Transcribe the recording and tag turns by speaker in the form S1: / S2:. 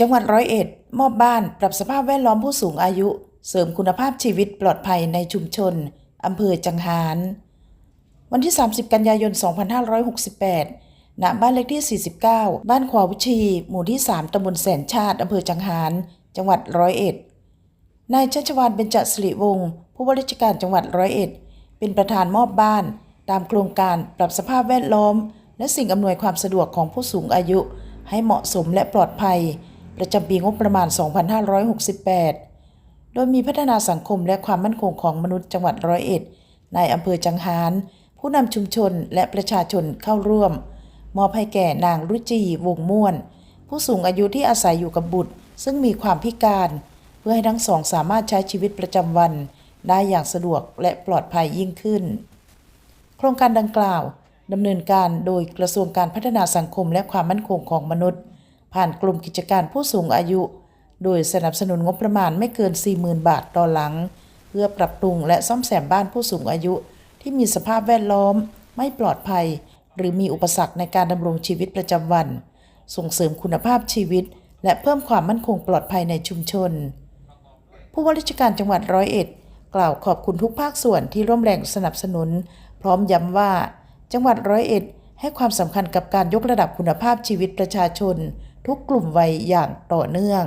S1: จังหวัดร้อยเอ็ด มอบบ้านปรับสภาพแวดล้อมผู้สูงอายุ เสริมคุณภาพชีวิตปลอดภัยในชุมชนอำเภอจังหาร วันที่ 30 กันยายน 2568 ณ บ้านเลขที่ 49 บ้านขวาวชี หมู่ที่ 3 ตำบลแสนชาติอำเภอจังหาร จังหวัดร้อยเอ็ด นายชัชวานเบญจสิริวงศ์ผู้ว่าราชการจังหวัดร้อยเอ็ด เป็นประธานมอบบ้าน ตามโครงการปรับสภาพแวดล้อม และสิ่งอำนวยความสะดวกของผู้สูงอายุให้เหมาะสมและปลอดภัย ประจำปีงบประมาณ 2568 โดยมีพัฒนาสังคมและความมั่นคงของมนุษย์จังหวัดร้อยเอ็ดนายอำเภอจังหาร ผู้นำชุมชนและประชาชนเข้าร่วม มอบให้แก่นางรุจีวงม่วน ผู้สูงอายุที่อาศัยอยู่กับบุตร ซึ่งมีความพิการ เพื่อให้ทั้งสองสามารถใช้ชีวิตประจำวัน ได้อย่างสะดวกและปลอดภัยยิ่งขึ้น โครงการดังกล่าวดำเนินการโดยกระทรวงการพัฒนาสังคมและความมั่นคงของมนุษย์ ผ่านกลุ่มกิจการผู้สูงอายุ โดยสนับสนุนงบประมาณไม่เกิน 40,000 บาทต่อหลัง เพื่อปรับปรุงและซ่อมแซมบ้านผู้สูงอายุ ที่มีสภาพแวดล้อม ไม่ปลอดภัย หรือมีอุปสรรคในการดำรงชีวิตประจำวัน ส่งเสริมคุณภาพชีวิต และเพิ่มความมั่นคงปลอดภัยในชุมชน ผู้ว่าราชการจังหวัดร้อยเอ็ดกล่าวขอบคุณทุกภาคส่วนที่ร่วมแรงสนับสนุน พร้อมย้ำว่า จังหวัดร้อยเอ็ดให้ความสำคัญกับการยกระดับคุณภาพชีวิตประชาชน ทุกกลุ่มวัยอย่างต่อเนื่อง